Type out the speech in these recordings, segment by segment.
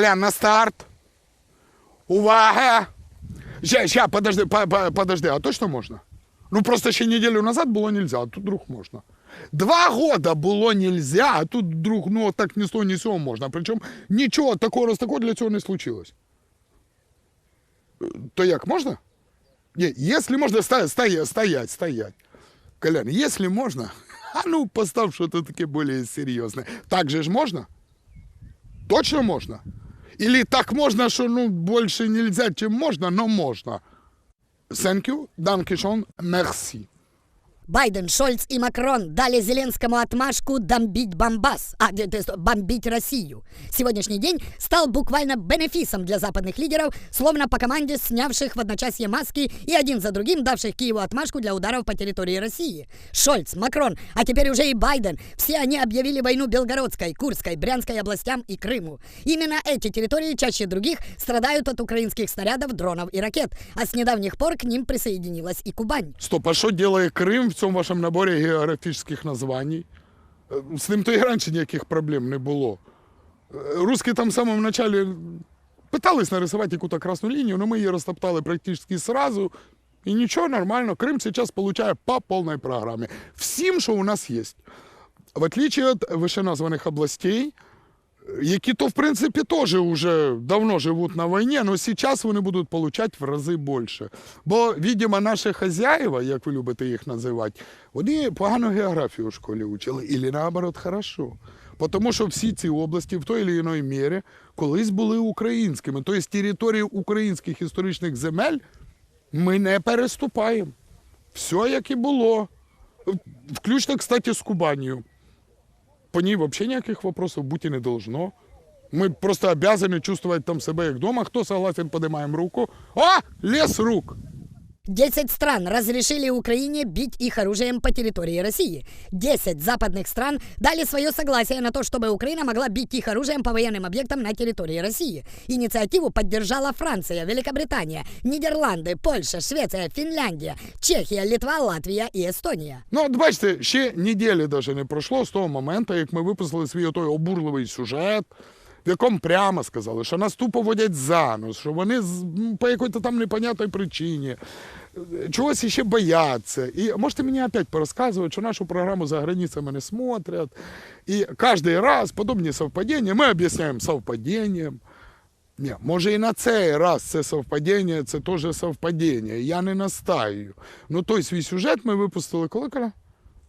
Колян, на старт. Увага! Ща, ща, подожди, по- по- подожди, а точно можна? Ну просто ще неділю назад було нельзя, а тут вдруг можна. Два года було нельзя, а тут вдруг, ну так ні з того, ні з цього можна. Причому нічого такого раз такого для цього не случилось. Е, То як, можна? Ні, якщо можна, стоять, стоять, стоять, стоять. Колян, якщо можна, а ну постав щось таке більш серйозне. Так же ж можна? Точно можно? Или так можно, что ну больше нельзя, чем можно, но можно? Thank you, danke schön, merci. Байден, Шольц и Макрон дали Зеленскому отмашку бомбить Бомбас, а, то есть бомбить Россию. Сегодняшний день стал буквально бенефисом для западных лидеров, словно по команде снявших в одночасье маски и один за другим давших Киеву отмашку для ударов по территории России. Шольц, Макрон, а теперь уже и Байден. Все они объявили войну Белгородской, Курской, Брянской областям и Крыму. Именно эти территории чаще других страдают от украинских снарядов, дронов и ракет, а с недавних пор к ним присоединилась и Кубань. Стоп, а що делає Крим в цьому вашому наборі географічних названь? Е, З ним то і раніше ніяких проблем не було. Е, Русські там в самому началі пытались нарисувати якусь красну лінію, але ми її розтоптали практично сразу. І нічого, нормально. Крим зараз получає по повній програмі. Всім, що у нас є. В отличие від вищеназваних областей, які то, в принципі, теж вже давно живуть на війні, але зараз вони будуть отримати в рази більше. Бо, видимо, наші хазяїва, як ви любите їх називати, вони погану географію в школі учили, і наоборот, хорошо. Тому що всі ці області в той чи іншій мірі колись були українськими. Тобто території українських історичних земель ми не переступаємо. Все як і було. Включно, кстати, з Кубанію По ней вообще никаких вопросов быть и не должно. Мы просто обязаны чувствовать там себя как дома. Кто согласен, поднимаем руку. О, лес рук. 10 стран разрешили Украине бить их оружием по территории России. 10 западных стран дали свое согласие на то, чтобы Украина могла бить их оружием по военным объектам на территории России. Инициативу поддержала Франция, Великобритания, Нидерланды, Польша, Швеция, Финляндия, Чехия, Литва, Латвия и Эстония. Ну, от бачите, ще неділі даже не пройшло з того моменту, як ми випустили свій той обурливий сюжет, В якому прямо сказали, що нас тупо водять за нос, що вони по якій-то там непонятній причині чогось ще бояться. І можете мені опять порозказувати, що нашу програму за границями не смотрят. І кожен раз подобні совпадіння ми об'ясняємо совпадінням. Ні, може і на цей раз це совпадіння, це теж совпадіння. Я не настаю. Ну той свій сюжет ми випустили коли?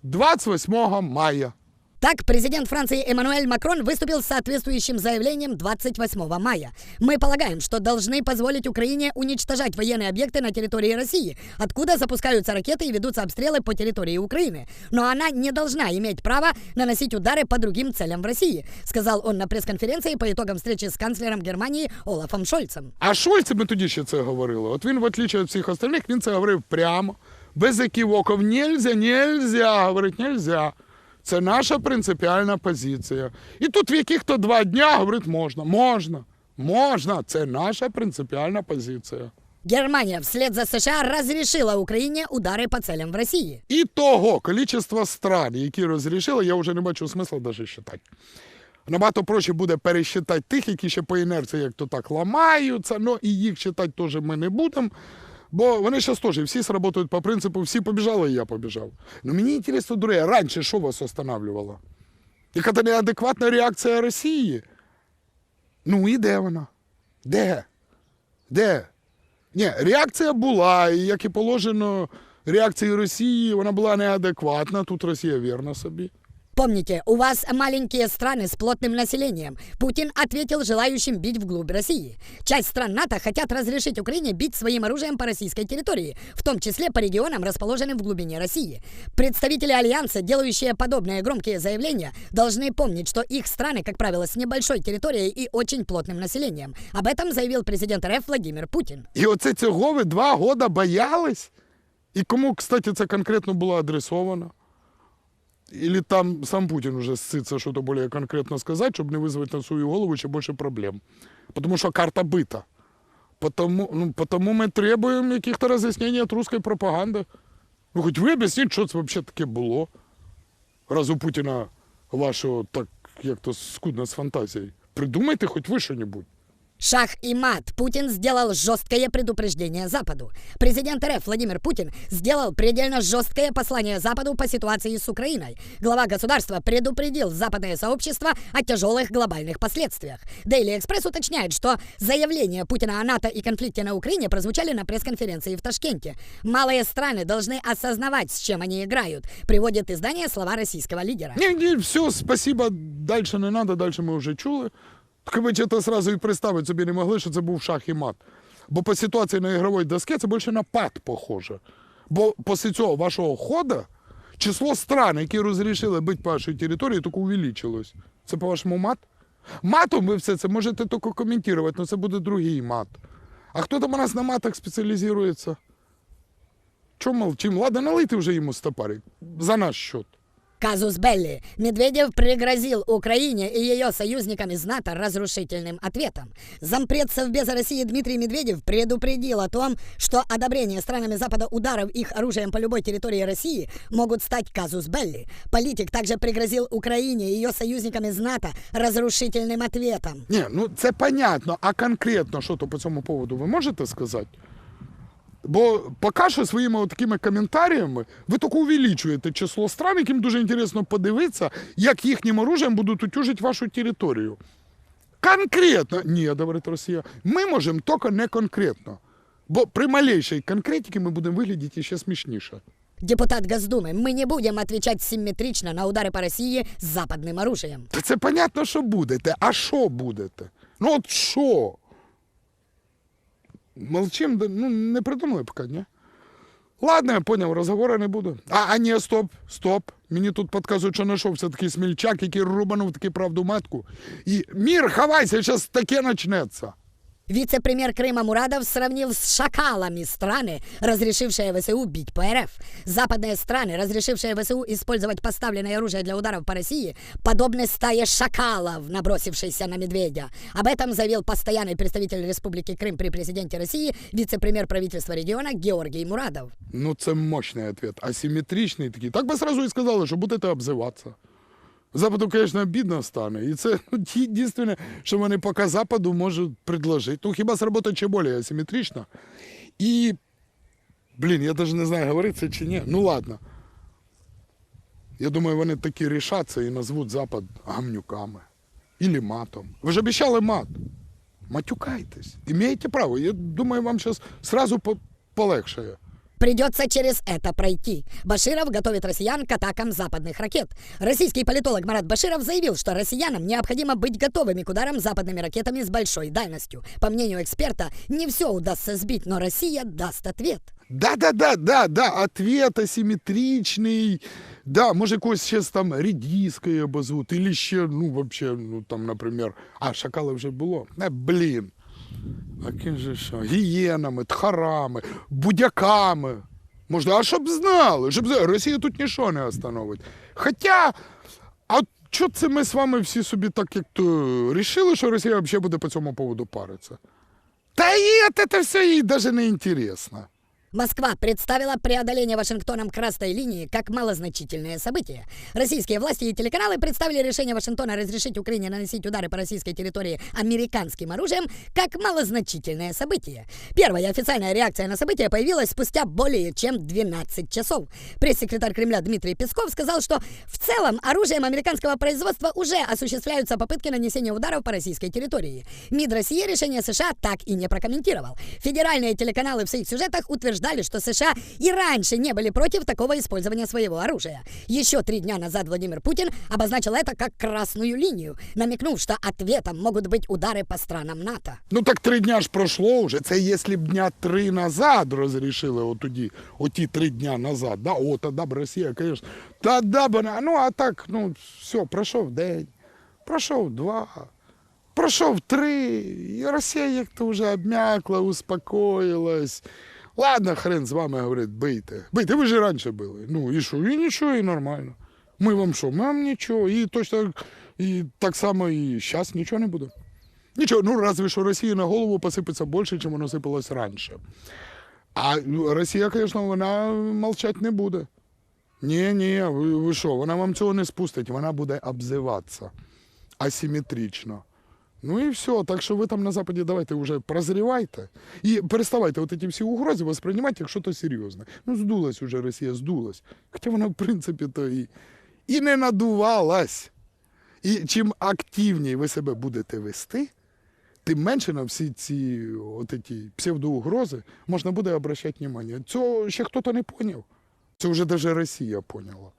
28 мая. Так, президент Франции Эммануэль Макрон выступил с соответствующим заявлением 28 мая. Мы полагаем, что должны позволить Украине уничтожать военные объекты на территории России, откуда запускаются ракеты и ведутся обстрелы по территории Украины. Но она не должна иметь права наносить удары по другим целям в России, сказал он на пресс-конференции по итогам встречи с канцлером Германии Олафом Шольцем. А Шольц, ми тоді ще це говорили. От він, в отличие від всіх остальних, він це говорив прямо, без еківоків. Нельзя, нельзя, говорить, нельзя. Це наша принципіальна позиція. І тут в яких-то два дня говорить, можна, можна, можна. Це наша принципіальна позиція. Германия вслед за США разрешила Украине удары по целям в России. І того количества стран, які розрішили, я вже не бачу смисла навіть считати. Набагато проще буде пересчитати тих, які ще по інерції як то так ламаються, ну і їх читати теж ми не будемо. Бо вони зараз теж всі сработають по принципу, всі побіжали, і я побіжав. Ну мені інтересно, друге, раніше що вас останавливало? Яка-то неадекватна реакція Росії? Ну і де вона? Де? Де? Ні, реакція була, і як і положено реакції Росії, вона була неадекватна. Тут Росія вірна собі. Помните, у вас маленькие страны с плотным населением. Путин ответил желающим бить вглубь России. Часть стран НАТО хотят разрешить Украине бить своим оружием по российской территории, в том числе по регионам, расположенным в глубине России. Представители Альянса, делающие подобные громкие заявления, должны помнить, что их страны, как правило, с небольшой территорией и очень плотным населением. Об этом заявил президент РФ Владимир Путин. І оце цього ви два года боялись? І кому, кстати, це конкретно було адресовано? Или там сам Путин уже сцится что-то более конкретно сказать, чтобы не вызвать на свою голову еще больше проблем. Потому что карта быта. Потому, ну, потому мы требуем каких-то разъяснений от русской пропаганды. Ну, хоть ви об'ясніть, що це взагалі таке було. Раз у Путіна вашого так як то скудно з фантазією. Придумайте хоч ви що-небудь. Шах и мат. Путин сделал жесткое предупреждение Западу. Президент РФ Владимир Путин сделал предельно жесткое послание Западу по ситуации с Украиной. Глава государства предупредил западное сообщество о тяжелых глобальных последствиях. Daily Express уточняет, что заявления Путина о НАТО и конфликте на Украине прозвучали на пресс-конференции в Ташкенте. Малые страны должны осознавать, с чем они играют, приводит издание слова российского лидера. Ні, ні, все, спасибо, дальше не треба, дальше ми вже чули. Так ви то сразу і представити собі не могли, що це був шах і мат. Бо по ситуації на ігровій досці це більше на пад похоже. Бо після цього вашого хода число стран, які розрішили бити по вашій території, тільки увеличилось. Це по-вашому мат? Матом ви все це можете тільки коментувати, але це буде другий мат. А хто там у нас на матах спеціалізується? Чому молчим? Ладно, налийте вже йому стопарик. За наш счет. Казус Белли. Медведев пригрозил Украине и ее союзникам из НАТО разрушительным ответом. Зампред Совбеза России Дмитрий Медведев предупредил о том, что одобрение странами Запада ударов их оружием по любой территории России могут стать казус Белли. Политик также пригрозил Украине и ее союзникам из НАТО разрушительным ответом. Ні, ну це понятно, а конкретно що то по цьому поводу ви можете сказати? Бо поки що своїми от такими коментарями ви тільки увеличуєте число стран, яким дуже інтересно подивитися, як їхнім оружием будуть утюжити вашу територію. Конкретно, ні, говорить Росія, ми можемо тільки не конкретно. Бо при малейшій конкретиці ми будемо виглядати ще смішніше. Депутат Госдумы, мы не будем отвечать симметрично на удары по России с западным оружием. Та це понятно, що будете. А що будете? Ну от що? Молчим, ну не придумали поки, ні? Ладно, я поняв, розговору не буду. А, а ні, стоп, стоп. Мені тут підказують, що знайшовся такий смільчак, який рубанув таки правду матку. І мір, хавайся, зараз таке почнеться. Вице-премьер Крыма Мурадов сравнил с шакалами страны, разрешившие ВСУ бить по РФ. Западные страны, разрешившие ВСУ использовать поставленное оружие для ударов по России, подобны стае шакалов, набросившейся на медведя. Об этом заявил постоянный представитель Республики Крым при президенте России, вице-премьер правительства региона Георгий Мурадов. Ну, це мощний ответ. Асиметричний такий. Так би сразу і сказали, що будете обзиватися. Западу, звісно, обідно стане. І це єдине, що вони поки Западу можуть предложити. Ну, хіба сработать ще більш асиметрично. І, блін, я навіть не знаю, говорити це чи ні. Ну ладно. Я думаю, вони таки рішаться і назвуть Запад гамнюками. Ілі матом. Ви ж обіцяли мат. Матюкайтесь. Імеєте право. Я думаю, вам зараз сразу полегшає. Придется через это пройти. Баширов готовит россиян к атакам западных ракет. Российский политолог Марат Баширов заявил, что россиянам необходимо быть готовыми к ударам западными ракетами с большой дальностью. По мнению эксперта, не все удастся сбить, но Россия даст ответ. Да-да-да, да, да, ответ асимметричний. Да, може якось ще там редіскою обозвуть, или ще, ну, вообще, ну там, наприклад, а, шакали вже було. Не, блін. А ким же що? Гієнами, тхарами, будяками. Можна, а щоб знали, щоб знали, Росія тут нічого не остановить. Хоча, а що це ми з вами всі собі так як то рішили, що Росія взагалі буде по цьому поводу паритися? Та є, це все їй навіть не інтересно. Москва представила преодоление Вашингтоном красной линии как малозначительное событие. Российские власти и телеканалы представили решение Вашингтона разрешить Украине наносить удары по российской территории американским оружием как малозначительное событие. Первая официальная реакция на событие появилась спустя более чем 12 часов. Пресс-секретарь Кремля Дмитрий Песков сказал, что в целом оружием американского производства уже осуществляются попытки нанесения ударов по российской территории. МИД России решение США так и не прокомментировал. Федеральные телеканалы в своих сюжетах утверждали, что США и раньше не были против такого использования своего оружия. Еще три дня назад Владимир Путин обозначил это как красную линию, намекнув, что ответом могут быть удары по странам НАТО. Ну так три дня ж пройшло вже. Це якщо б дня три назад розрішили отоді, оті три дня назад. Да, о, тоді б Росія, звісно. Тоді б, вона- ну а так, ну все, пройшов день, пройшов два, пройшов три, і Росія як-то вже обмякла, успокоїлась. Ладно, хрен з вами, говорить, бийте. Бийте, ви ж і раніше били. Ну і що? І нічого, і нормально. Ми вам що? Ми вам нічого. І точно і так само і зараз нічого не буде. Нічого, ну разве що Росії на голову посипеться більше, ніж воно сипалось раніше. А ну, Росія, звісно, вона мовчати не буде. Ні, ні, ви що, вона вам цього не спустить, вона буде обзиватися асиметрично. Ну і все. Так що ви там на Западі давайте вже прозрівайте і переставайте от ці всі угрози восприймати як щось серйозне. Ну, здулась уже Росія, здулась. Хоча вона, в принципі, то і, і не надувалась. І чим активніше ви себе будете вести, тим менше на всі ці от ці псевдоугрози можна буде обращати увагу. Цього ще хтось не поняв. Це вже навіть Росія поняла.